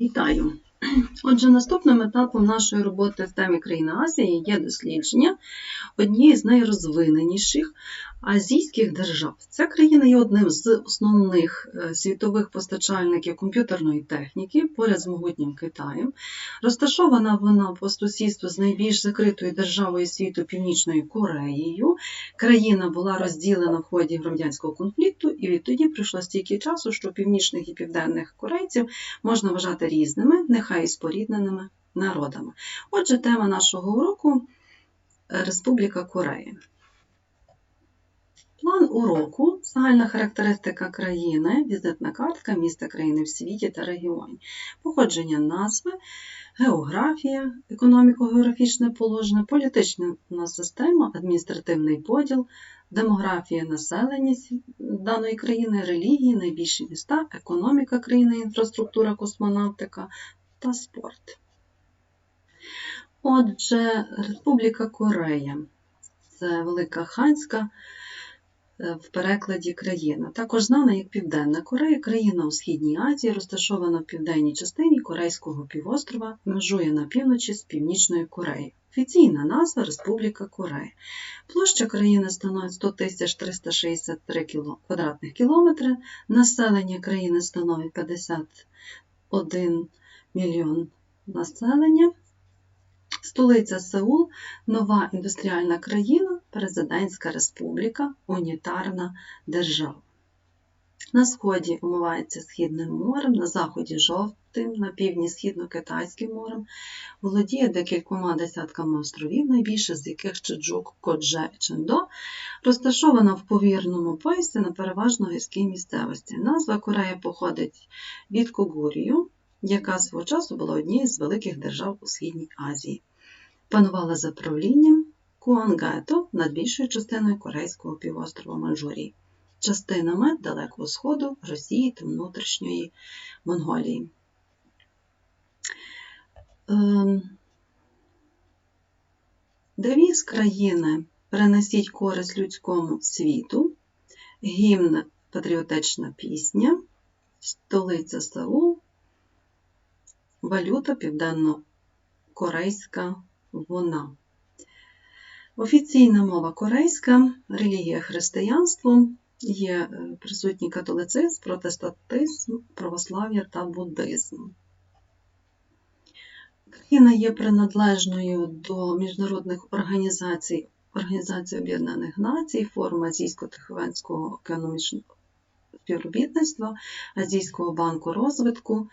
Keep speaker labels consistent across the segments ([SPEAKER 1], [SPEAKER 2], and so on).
[SPEAKER 1] Вітаю! Отже, наступним етапом нашої роботи в темі країни Азії є дослідження однієї з найрозвиненіших азійських держав. Ця країна є одним з основних е, світових постачальників комп'ютерної техніки поряд з могутнім Китаєм. Розташована вона по сусідству з найбільш закритою державою світу Північною Кореєю. Країна була розділена в ході громадянського конфлікту, і відтоді пройшло стільки часу, що північних і південних корейців можна вважати різними, нехай і спорідненими народами. Отже, тема нашого уроку Республіка Корея. План уроку загальна характеристика країни, візитна картка міста країни в світі та регіоні, походження назви, географія, економіко-географічне положення, політична система, адміністративний поділ, демографія населення даної країни, релігії, найбільші міста, економіка країни, інфраструктура, космонавтика та спорт. Отже, Республіка Корея це Велика Ханська е, в перекладі країна. Також знана як Південна Корея, країна у Східній Азії, розташована в південній частині Корейського півострова, межує на півночі з Північною Кореєю. Офіційна назва Республіка Корея. Площа країни становить 100 363 квадратних кілометри, населення країни становить 51 мільйон населення. Столиця Сеул, нова індустріальна країна, Президентська Республіка, унітарна держава. На сході омивається Східним морем, на заході жовтим, на півдні східно-китайським морем, володіє декількома десятками островів, найбільше з яких Чеджук, Кодже Чендо, розташована в повірному поясі на переважно гірській місцевості. Назва Корея походить від Когурію, яка свого часу була однією з великих держав у Східній Азії. Панувала за правлінням Куангето над більшою частиною Корейського півострова Манчжурії, частинами Далекого Сходу, Росії та внутрішньої Монголії. Ем, девіз країни принесіть користь людському світу, гімн патріотична пісня, столиця Сеул, валюта південно-корейська вона. Офіційна мова корейська, релігія християнство, є е, присутній католицизм, протестантизм, православ'я та буддизм. Країна є приналежною до міжнародних організацій Організації Об'єднаних Націй, форуму Азійсько-Тихоокеанського економічного співробітництва, Азійського банку розвитку,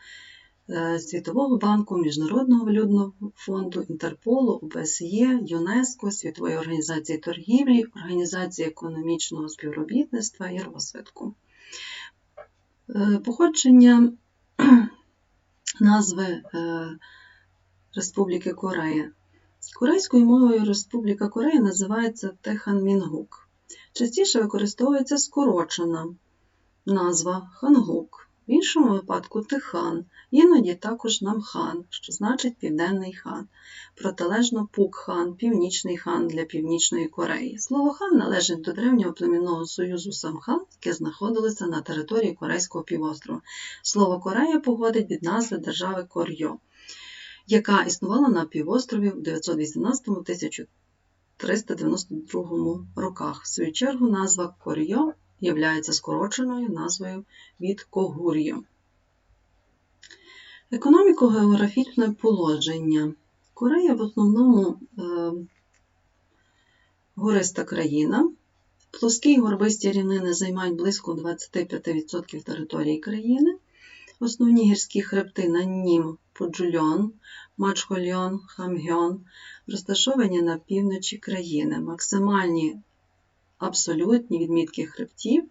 [SPEAKER 1] Світового банку, Міжнародного валютного фонду, Інтерполу, ОБСЄ, ЮНЕСКО, Світової організації торгівлі, Організації економічного співробітництва і розвитку. Е, походження назви е, Республіки Корея. Корейською мовою Республіка Корея називається Теханмінгук. Частіше використовується скорочена назва Хангук. В іншому випадку Тихан, іноді також Намхан, що значить Південний хан, протилежно Пукхан, Північний хан для Північної Кореї. Слово хан належить до древнього племінного союзу Самхан, яке знаходилося на території Корейського півострова. Слово Корея походить від назви держави Корйо, яка існувала на півострові в 918-1392 роках. В свою чергу назва Корйо являється скороченою назвою від Когур'ю. Економіко-географічне положення. Корея в основному е, гориста країна. Плоскі горбисті рівнини займають близько 25% території країни. Основні гірські хребти на Нім, Пуджульон, Мачхольон, Хамгьон розташовані на півночі країни. Максимальні абсолютні відмітки хребтів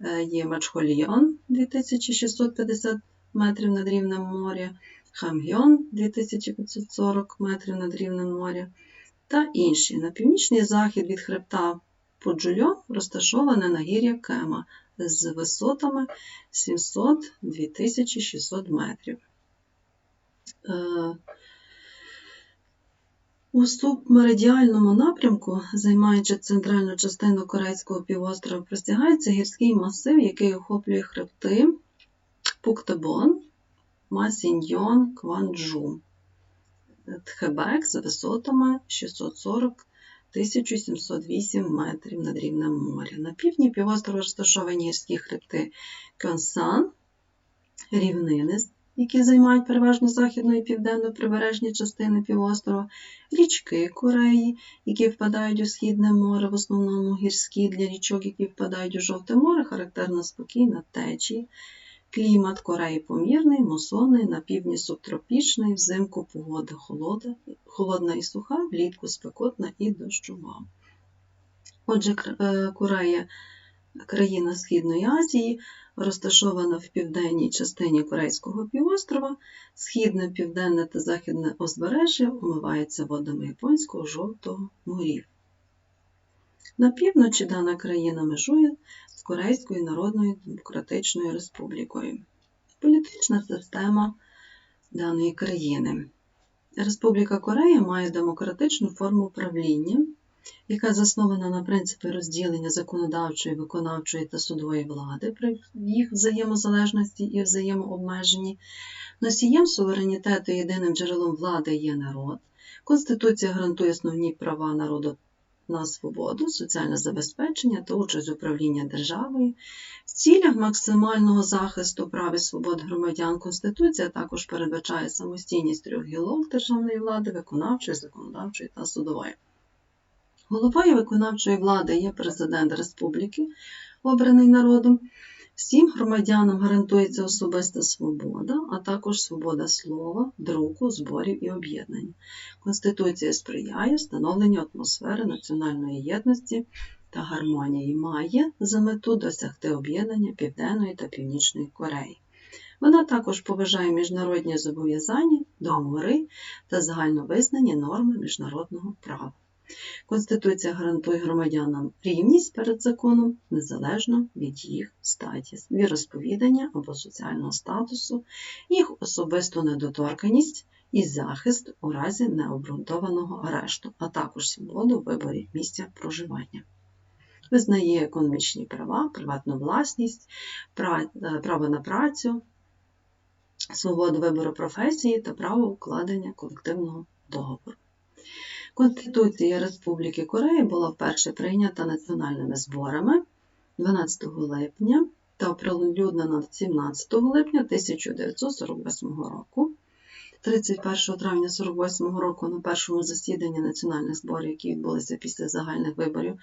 [SPEAKER 1] е, є Мачхольйон 2650 метрів над рівнем моря, Хамгьон 2540 метрів над рівнем моря та інші. На північний захід від хребта Пуджульон розташоване нагір'я Кема з висотами 700-2600 метрів. У субмеридіальному напрямку, займаючи центральну частину Корейського півострова, простягається гірський масив, який охоплює хребти Пуктебон, Масіньйон, Кванджу. Тхебек з висотами 640 1708 метрів над рівнем моря. На півдні півострова розташовані гірські хребти Кьонсан, рівнини, які займають переважно західну і південну прибережні частини півострова, річки Кореї, які впадають у Східне море, в основному гірські для річок, які впадають у Жовте море, характерна спокійна течія. Клімат Кореї помірний, мусонний, на півдні субтропічний, взимку погода холода, холодна і суха, влітку спекотна і дощова. Отже, е, Корея країна Східної Азії, розташована в південній частині Корейського півострова, східне, південне та західне узбережжя омивається водами Японського жовтого морів. На півночі дана країна межує з Корейською Народною Демократичною Республікою. Політична система даної країни. Республіка Корея має демократичну форму правління, яка заснована на принципі розділення законодавчої, виконавчої та судової влади при їх взаємозалежності і взаємообмеженні. Носієм суверенітету єдиним джерелом влади є народ. Конституція гарантує основні права народу на свободу, соціальне забезпечення та участь в управлінні державою. В цілях максимального захисту прав і свобод громадян Конституція також передбачає самостійність трьох гілок державної влади, виконавчої, законодавчої та судової. Головою виконавчої влади є президент республіки, обраний народом. Всім громадянам гарантується особиста свобода, а також свобода слова, друку, зборів і об'єднання. Конституція сприяє встановленню атмосфери національної єдності та гармонії, має за мету досягти об'єднання Південної та Північної Кореї. Вона також поважає міжнародні зобов'язання, договори та загальновизнані норми міжнародного права. Конституція гарантує громадянам рівність перед законом незалежно від їх статі, віросповідання або соціального статусу, їх особисту недоторканість і захист у разі необґрунтованого арешту, а також свободу в виборі місця проживання. Визнає економічні права, приватну власність, право на працю, свободу вибору професії та право укладення колективного договору. Конституція Республіки Корея була вперше прийнята національними зборами 12 липня та оприлюднена 17 липня 1948 року. 31 травня 1948 року на першому засіданні національних зборів, які відбулися після загальних виборів,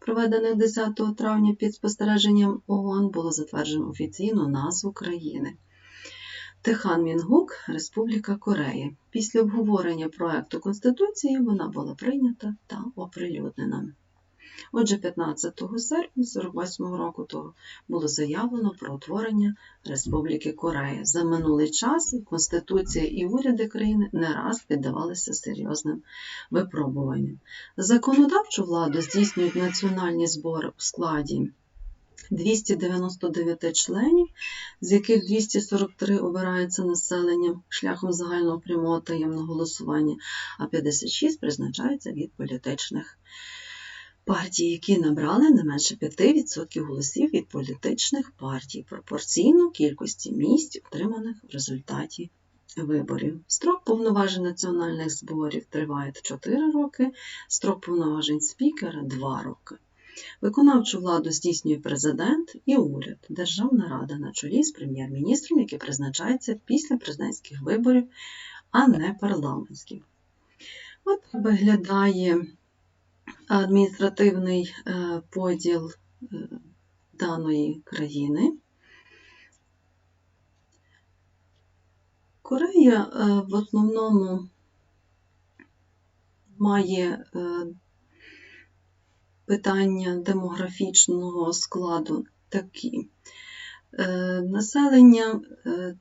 [SPEAKER 1] проведених 10 травня під спостереженням ООН, було затверджено офіційну назву країни. Техан Мінгук, Республіка Корея. Після обговорення проекту Конституції вона була прийнята та оприлюднена. Отже, 15 серпня 1948 року то було заявлено про утворення Республіки Корея. За минулий час Конституція і уряди країни не раз піддавалися серйозним випробуванням. Законодавчу владу здійснюють національні збори у складі 299 членів, з яких 243 обираються населенням шляхом загального прямого таємного голосування, а 56 призначаються від політичних партій, які набрали не менше 5% голосів від політичних партій пропорційно кількості місць, отриманих в результаті виборів. Строк повноважень національних зборів триває 4 роки, строк повноважень спікера 2 роки. Виконавчу владу здійснює президент і уряд, Державна рада на чолі з прем'єр-міністром, який призначається після президентських виборів, а не парламентських. От виглядає адміністративний е, поділ е, даної країни. Корея е, в основному має питання демографічного складу такі. Населення,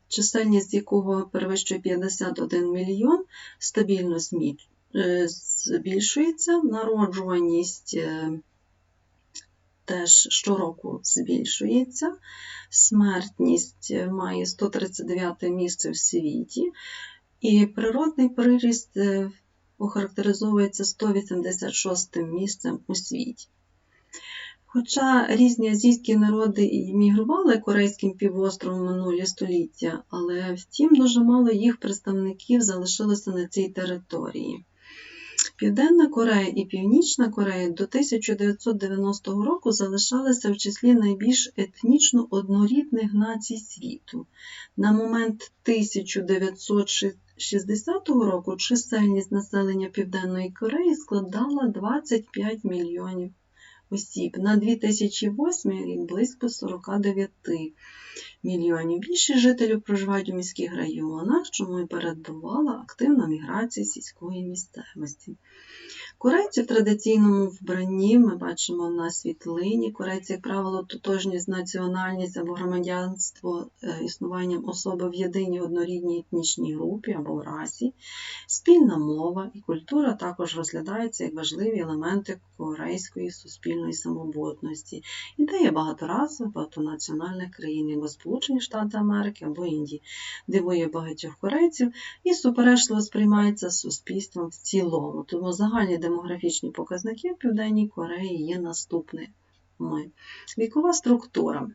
[SPEAKER 1] чисельність якого перевищує 51 мільйон, стабільно Е, збільшується, народжуваність е, теж щороку збільшується, смертність має 139 місце в світі, і природний приріст е, охарактеризовується 186 місцем у світі. Хоча різні азійські народи і мігрували корейським півостровом минулі століття, але втім дуже мало їх представників залишилося на цій території. Південна Корея і Північна Корея до 1990 року залишалися в числі найбільш етнічно однорідних націй світу. На момент 1960 року чисельність населення Південної Кореї складала 25 мільйонів осіб. На 2008 рік близько 49 мільйонів. Більшість жителів проживають у міських районах, чому і передувала активна міграція сільської місцевості. Корейці в традиційному вбранні ми бачимо на світлині. Корейці, як правило, тотожність, національність або громадянство е, існуванням особи в єдиній однорідній етнічній групі або расі, спільна мова і культура також розглядаються як важливі елементи корейської суспільної самобутності. Ідея багаторасових, багатонаціональних країн, як Сполучені Штати Америки або Індії, дивує багатьох корейців і суперечливо сприймається суспільством в цілому. Тому загальні демографічні показники в Південній Кореї є наступними. Вікова структура.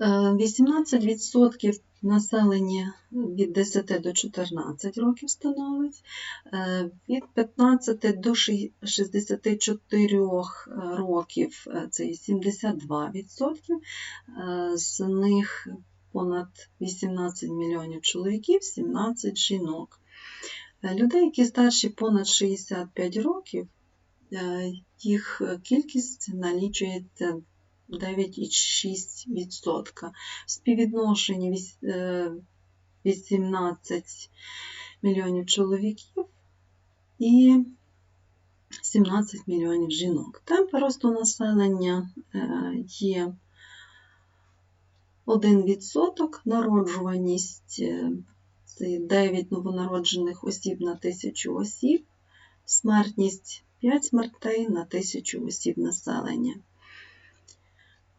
[SPEAKER 1] 18% населення від 10 до 14 років становить, е, від 15 до 64 років це 72%, е, з них понад 18 мільйонів чоловіків, 17 жінок. Е, людей, які старші понад 65 років, їх кількість налічується 9,6%. В співвідношенні 18 мільйонів чоловіків і 17 мільйонів жінок. Темп росту населення є 1%, народжуваність це 9 новонароджених осіб на тисячу осіб, смертність 5 смертей на тисячу осіб населення.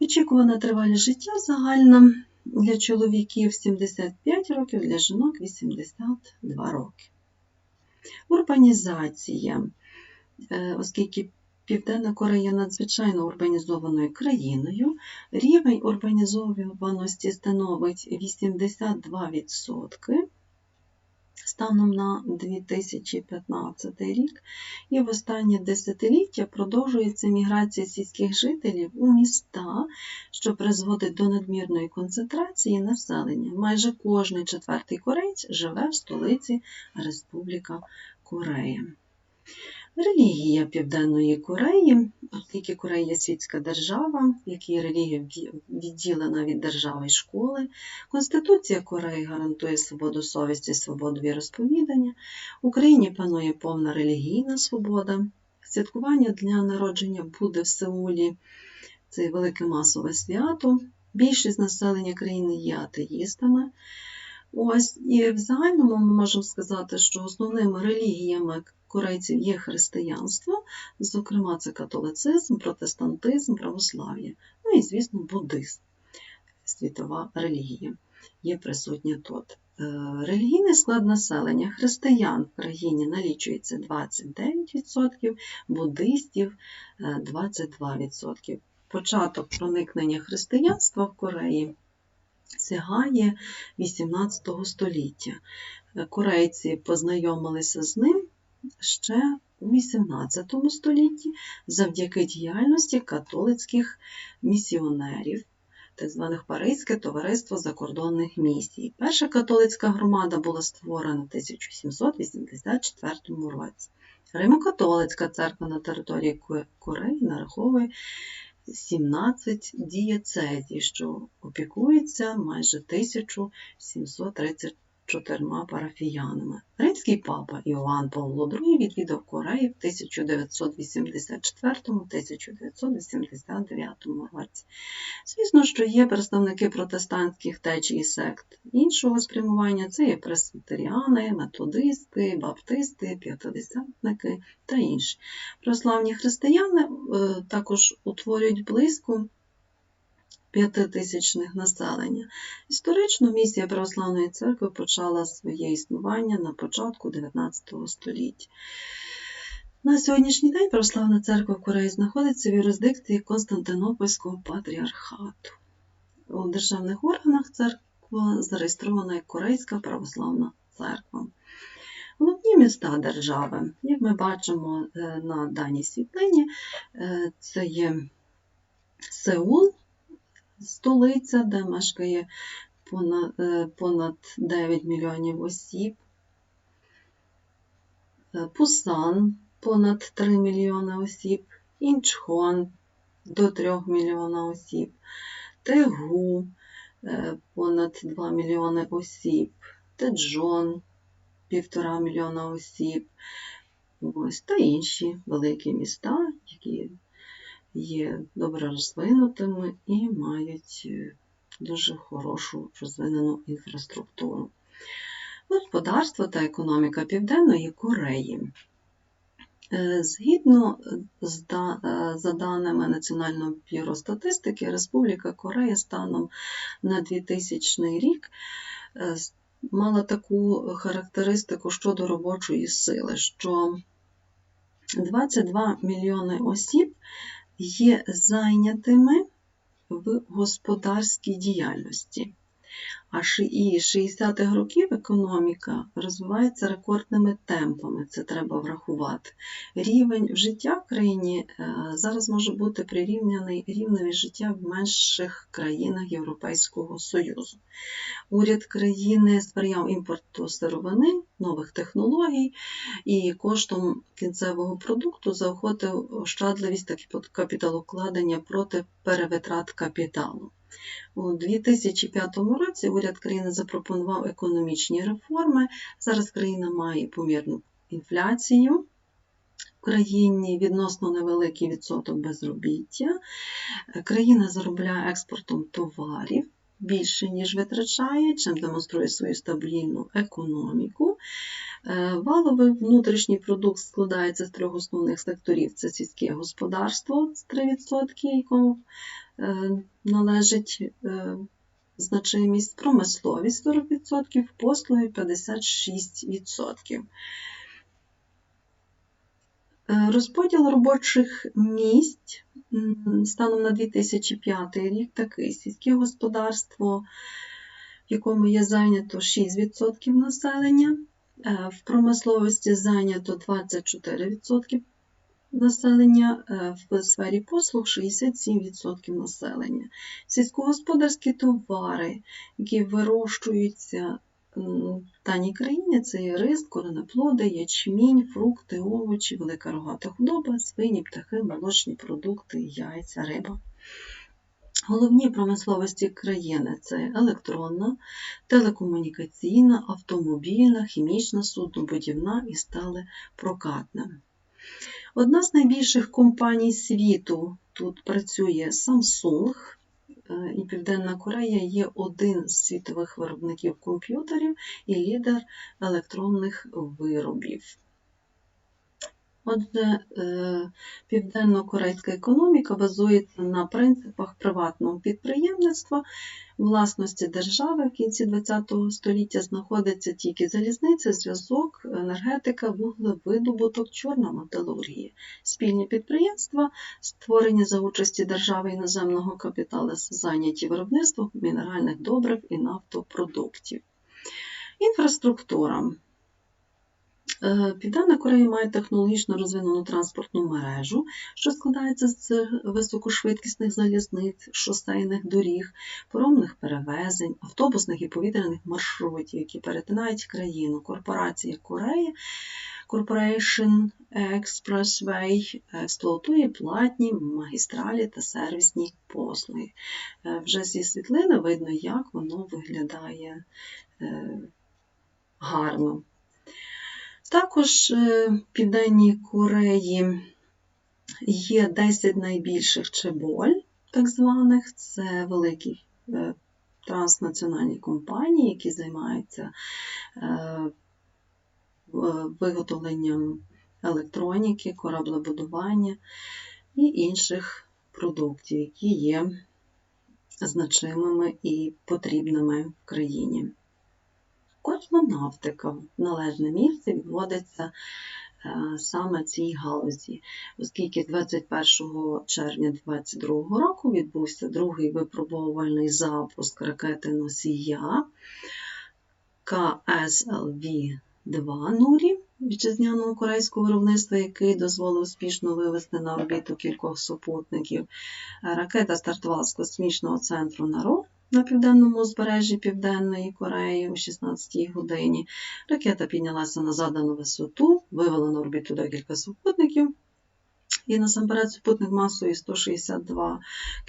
[SPEAKER 1] Очікувана тривалість життя загальна для чоловіків 75 років, для жінок 82 роки. Урбанізація, е, оскільки Південна Корея надзвичайно урбанізованою країною, рівень урбанізованості становить 82% станом на 2015 рік, і в останнє десятиліття продовжується міграція сільських жителів у міста, що призводить до надмірної концентрації населення. Майже кожний четвертий корець живе в столиці Республіка Корея. Релігія Південної Кореї, оскільки Корея є світська держава, в якій релігія відділена від держави і школи, Конституція Кореї гарантує свободу совісті і свободу віросповідання, в Україні панує повна релігійна свобода. Святкування дня народження буде в Сеулі, це велике масове свято. Більшість населення країни є атеїстами. Ось, І в загальному ми можемо сказати, що основними релігіями корейців є християнство, зокрема, це католицизм, протестантизм, православ'я, ну і, звісно, буддизм, світова релігія є присутня тут. Е, релігійний склад населення християн в країні налічується 29%, буддистів 22%. Е, Початок проникнення християнства в Кореї сягає 18 століття. Е, корейці познайомилися з ним ще у XVIII столітті завдяки діяльності католицьких місіонерів, так званих Паризьке товариство закордонних місій. Перша католицька громада була створена в 1784 році. Римо-католицька церква на території Кореї нараховує 17 дієцезій, що опікується майже 1730 чотирма парафіянами. Римський папа Іоанн Павло II відвідав Корею в 1984-1989 році. Звісно, що є представники протестантських течій і сект іншого спрямування, це є пресвітеріани, методисти, баптисти, п'ятидесятники та інші. Православні християни е, також утворюють близько п'ятитисячних населення. Історично місія Православної церкви почала своє існування на початку 19 століття. На сьогоднішній день Православна церква в Кореї знаходиться в юрисдикції Константинопольського патріархату. У державних органах церква зареєстрована як Корейська православна церква. Головні міста держави, як ми бачимо е, на даній світлині, е, це є Сеул, столиця, де мешкає понад, е, понад 9 мільйонів осіб. Е, Пусан понад 3 мільйони осіб, Інчхон до 3 мільйона осіб, Тегу е, понад 2 мільйони осіб, Теджон півтора мільйона осіб, ось, та інші великі міста, які є добре розвинутими і мають е, дуже хорошу розвинену інфраструктуру. Господарство та економіка Південної Кореї. Е, Згідно е, за даними Національного бюро статистики, Республіка Корея станом на 2000 рік мала таку характеристику щодо робочої сили, що 22 мільйони осіб є зайнятими в господарській діяльності. А і з 60-х років економіка розвивається рекордними темпами, це треба врахувати. Рівень життя в країні е, зараз може бути прирівняний рівневі життя в менших країнах Європейського Союзу. Уряд країни сприяв імпорту сировини, нових технологій і коштом кінцевого продукту заохотив ощадливість та капіталокладення проти перевитрат капіталу. У 2005 році уряд країни запропонував економічні реформи. Зараз країна має помірну інфляцію. В країні відносно невеликий відсоток безробіття. Країна заробляє експортом товарів більше, ніж витрачає, чим демонструє свою стабільну економіку. Е, Валовий внутрішній продукт складається з трьох основних секторів: це сільське господарство з 3%, якому е, належить е, значимість, промисловість 40%, послуги 56%. Е, Розподіл робочих місць станом на 2005 рік такий. Сільське господарство, в якому є зайнято 6% населення, в промисловості зайнято 24% населення, е, в сфері послуг 67% населення. Сільськогосподарські товари, які вирощуються в даній країні, це є рис, коренеплоди, ячмінь, фрукти, овочі, велика рогата худоба, свині, птахи, молочні продукти, яйця, риба. Головні промисловості країни це електронна, телекомунікаційна, автомобільна, хімічна, суднобудівна і сталепрокатна. Одна з найбільших компаній світу тут працює Samsung, е, і Південна Корея є один з світових виробників комп'ютерів і лідер електронних виробів. Отже, е, південно-корейська економіка базується на принципах приватного підприємництва, власності держави в кінці ХХ століття знаходиться тільки залізниця, зв'язок, енергетика, вуглевидобуток, чорна металургія. Спільні підприємства, створені за участі держави іноземного капіталу, зайняті виробництвом мінеральних добрив і нафтопродуктів. Інфраструктура. Е, Південна Корея має технологічно розвинену транспортну мережу, що складається з високошвидкісних залізниць, шосейних доріг, паромних перевезень, автобусних і повітряних маршрутів, які перетинають країну. Корпорація Кореї Corporation Expressway експлуатує платні магістралі та сервісні послуги. Е, Вже зі світлини видно, як воно виглядає е, гарно. Також е, в Південній Кореї є 10 найбільших чеболь, так званих, це великі е, транснаціональні компанії, які займаються е, виготовленням електроніки, кораблебудування і інших продуктів, які є значимими і потрібними в країні. Космонавтика в належне місце відводиться е, саме цій галузі, оскільки 21 червня 2022 року відбувся другий випробовувальний запуск ракети носія КСЛВ-2 Нурі вітчизняного корейського виробництва, який дозволив успішно вивести на орбіту кількох супутників. Ракета стартувала з космічного центру НАРО на південному узбережжі Південної Кореї о 16 годині. Ракета піднялася на задану висоту, вивела на орбіту декілька супутників. І насамперед супутник масою 162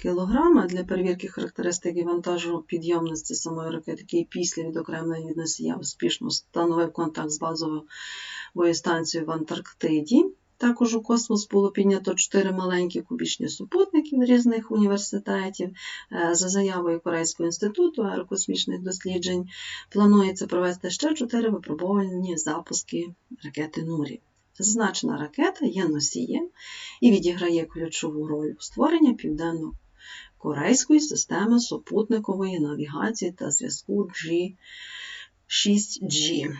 [SPEAKER 1] кг для перевірки характеристики вантажу підйомності самої ракети, який після відокремлення від носія успішно встановив контакт з базовою станцією в Антарктиді. Також у космос було піднято чотири маленькі кубічні супутники різних університетів. Е, за заявою Корейського інституту аерокосмічних досліджень планується провести ще чотири випробувальні запуски ракети Нурі. Зазначена ракета є носієм і відіграє ключову роль у створенні південно-корейської системи супутникової навігації та зв'язку G6G.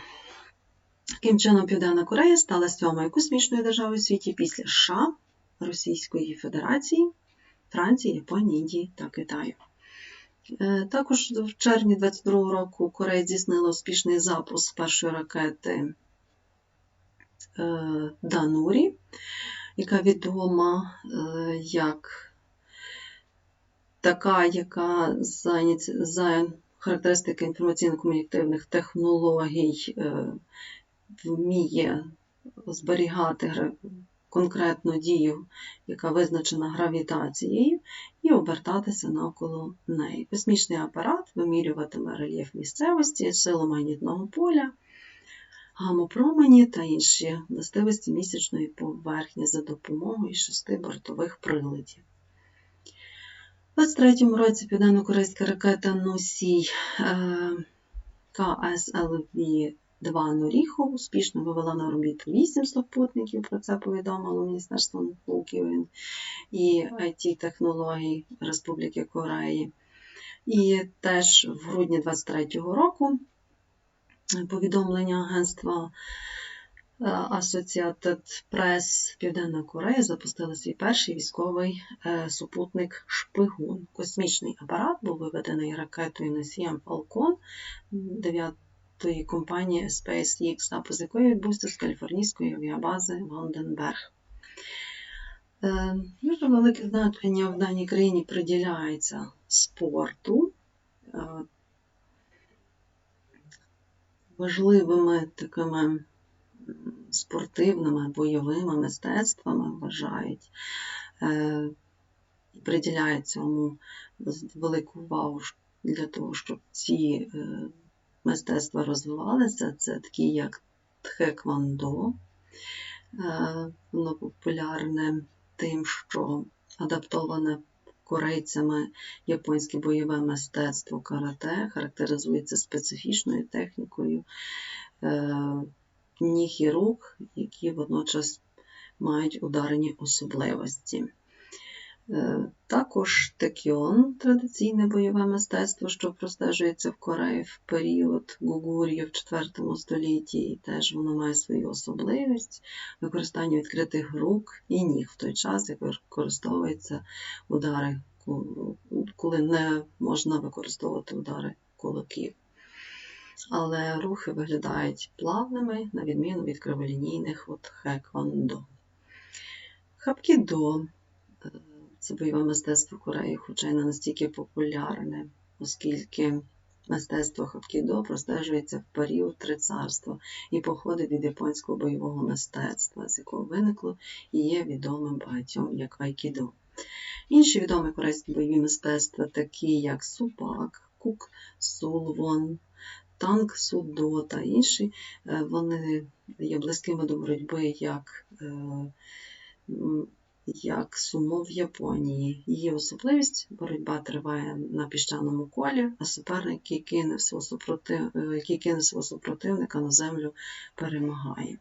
[SPEAKER 1] Таким чином, Південна Корея стала сьомою космічною державою у світі після США, Російської Федерації, Франції, Японії, Індії та Китаю. Е, також в червні 2022 року Корея здійснила успішний запуск першої ракети е, Данурі, яка відома е, як така, яка за, за характеристики інформаційно-комунікативних технологій вміє зберігати конкретну дію, яка визначена гравітацією, і обертатися навколо неї. Космічний апарат вимірюватиме рельєф місцевості, силу магнітного поля, гамопромені та інші властивості місячної поверхні за допомогою шести бортових приладів. У 23-му році південно-корейська ракета Носій е, КСЛВ Два Норіхов успішно вивела на орбіту 8 супутників, про це повідомило Міністерство науки і it технологій Республіки Кореї. І теж в грудні 2023 року повідомлення агентства е, Associated Press Південна Корея запустила свій перший військовий е, супутник Шпигун. Космічний апарат був виведений ракетою носієм Falcon 9 тої компанії SpaceX, запуск якої відбувся з каліфорнійської авіабази Ванденберг. Е, дуже велике значення в даній країні приділяється спорту. Е, важливими такими спортивними бойовими мистецтвами вважають е, і приділяють цьому велику увагу для того, щоб ці мистецтва розвивалися, це такі, як тхеквондо. Е, воно популярне тим, що адаптоване корейцями японське бойове мистецтво карате, характеризується специфічною технікою е, ніг і рук, які водночас мають ударені особливості. Е, також текіон традиційне бойове мистецтво, що простежується в Кореї в період Гугур'ї в IV столітті, і теж воно має свою особливість використання відкритих рук і ніг в той час, як використовуються удари, коли не можна використовувати удари кулаків. Але рухи виглядають плавними, на відміну від криволінійних от хеквондо. Хапкідо це бойове мистецтво Кореї, хоча й не настільки популярне, оскільки мистецтво хапкідо простежується в період Три царства і походить від японського бойового мистецтва, з якого виникло і є відомим багатьом як айкідо. Інші відомі корейські бойові мистецтва, такі як супак, кук, сулвон, танк, судо та інші, е, вони є близькими до боротьби як е, як сумо в Японії. Її особливість боротьба триває на піщаному колі, а суперник, який кине свого, супротив... Е, який кине свого супротивника на землю, перемагає.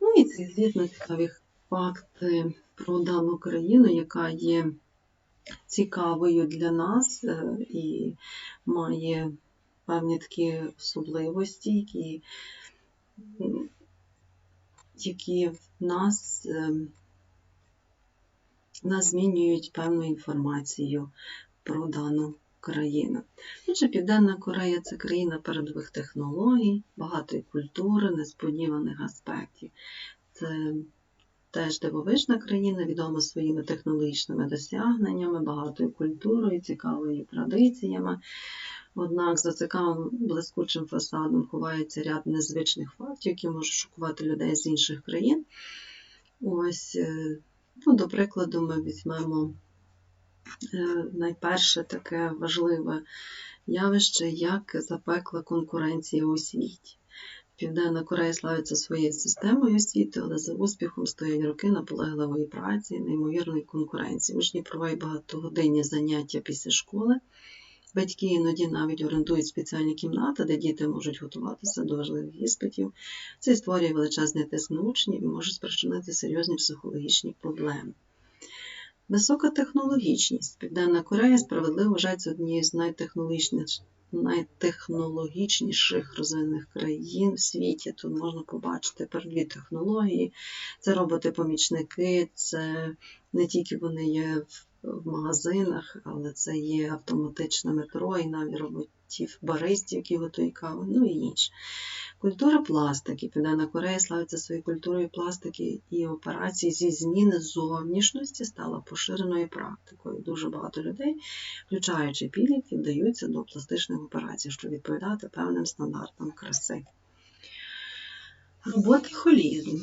[SPEAKER 1] Ну і це, звісно, цікаві факти про дану країну, яка є цікавою для нас е, і має певні такі особливості, які які в нас, в нас змінюють певну інформацію про дану країну. Отже, Південна Корея це країна передових технологій, багатої культури, несподіваних аспектів. Це теж дивовижна країна, відома своїми технологічними досягненнями, багатою культурою, цікавими традиціями. Однак за цікавим блискучим фасадом ховається ряд незвичних фактів, які можуть шокувати людей з інших країн. Ось, е, ну, До прикладу, ми візьмемо е, найперше таке важливе явище, як запекла конкуренція у світі. Південна Корея славиться своєю системою освіти, але за успіхом стоять роки наполегливої праці, неймовірної конкуренції. Учні проводять багатогодинні заняття після школи. Батьки іноді навіть орендують спеціальні кімнати, де діти можуть готуватися до важливих іспитів. Це створює величезний тиск на учнів і може спричинити серйозні психологічні проблеми. Висока технологічність. Південна Корея справедливо вважається однією з найтехнологічніших розвинених країн в світі. Тут можна побачити передві технології, це роботи-помічники, це не тільки вони є в магазинах, але це є автоматичне метро і навіть роботів баристів, які готують каву, ну і інше. Культура пластики. Південна Корея славиться своєю культурою пластики і операції зі зміни зовнішності стала поширеною практикою. Дуже багато людей, включаючи підлітків, вдаються до пластичних операцій, щоб відповідати певним стандартам краси. Роботи холізм.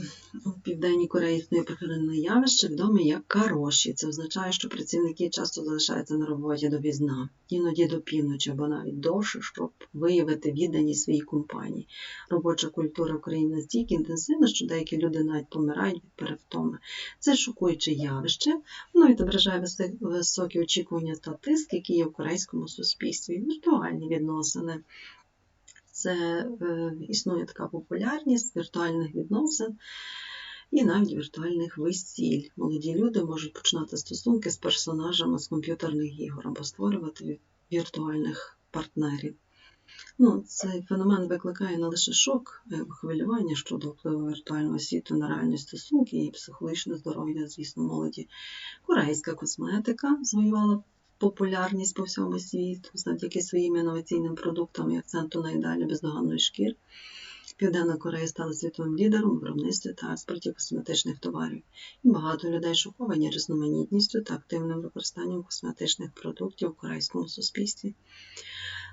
[SPEAKER 1] У Південній Кореї існує прихилене явище, відоме як кароші. Це означає, що працівники часто залишаються на роботі до пізна, іноді до півночі або навіть довше, щоб виявити відданість своїй компанії. Робоча культура в країні настільки інтенсивна, що деякі люди навіть помирають від перевтоми. Це шокуюче явище, воно відображає високі очікування та тиск, які є в корейському суспільстві, віртуальні відносини це е, існує така популярність віртуальних відносин і навіть віртуальних весіль. Молоді люди можуть починати стосунки з персонажами з комп'ютерних ігор або створювати віртуальних партнерів. Ну, Цей феномен викликає не лише шок, а й хвилювання щодо впливу віртуального світу на реальні стосунки і психологічне здоров'я, звісно, молоді. Корейська косметика звоювала популярність по всьому світу завдяки своїм інноваційним продуктам і акценту на ідеалі бездоганної шкір. Південна Корея стала світовим лідером у виробництві та експорті косметичних товарів. І багато людей шоковані різноманітністю та активним використанням косметичних продуктів у корейському суспільстві.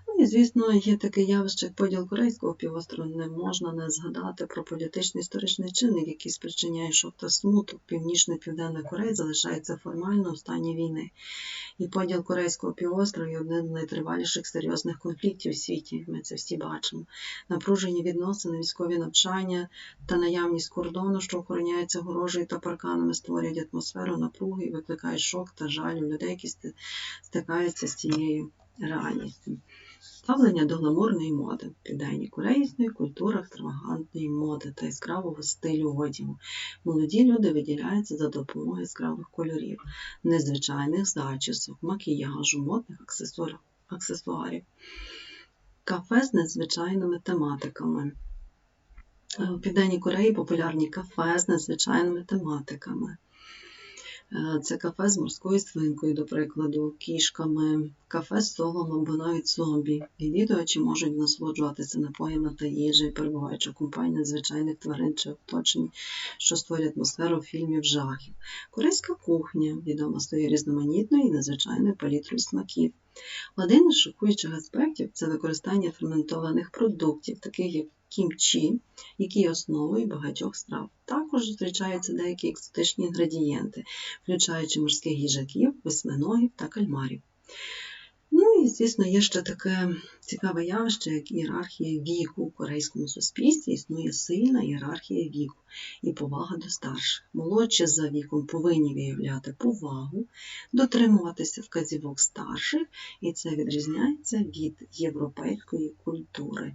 [SPEAKER 1] Ну і, звісно, є таке явище, як поділ Корейського півострова, не можна не згадати про політичний історичний чинник, який спричиняє шок та смуток. Північна і Південна Корея залишається формально у стані війни. І поділ Корейського півострова є одним з найтриваліших серйозних конфліктів у світі. Ми це всі бачимо. Напружені відносини, військові навчання та наявність кордону, що охороняється горожею та парканами, створюють атмосферу напруги і викликають шок та жаль у людей, які стикаються з цією реальністю. Ставлення до гламурної моди, південній корейської культури екстравагантної моди та яскравого стилю одягу. Молоді люди виділяються за допомогою яскравих кольорів, незвичайних зачісок, макіяжу, модних аксесуарів, кафе з незвичайними тематиками. У Південній Кореї популярні кафе з незвичайними тематиками. Е, це кафе з морською свинкою, до прикладу, кішками, кафе з солом або навіть зомбі. Відвідувачі можуть насолоджуватися напоями та їжею, перебуваючи в компанії надзвичайних тварин чи оточенні, що створює атмосферу фільмів жахів. Корейська кухня відома своєю різноманітною і надзвичайною палітрою смаків. Один із шокуючих аспектів це використання ферментованих продуктів, таких як кімчі, які є основою багатьох страв. Також зустрічаються деякі екзотичні інгредієнти, включаючи морських їжаків, восьминогів та кальмарів. Ну і, звісно, є ще таке цікаве явище, як ієрархія віку у корейському суспільстві існує сильна ієрархія віку і повага до старших. Молодші за віком повинні виявляти повагу, дотримуватися вказівок старших, і це відрізняється від європейської культури.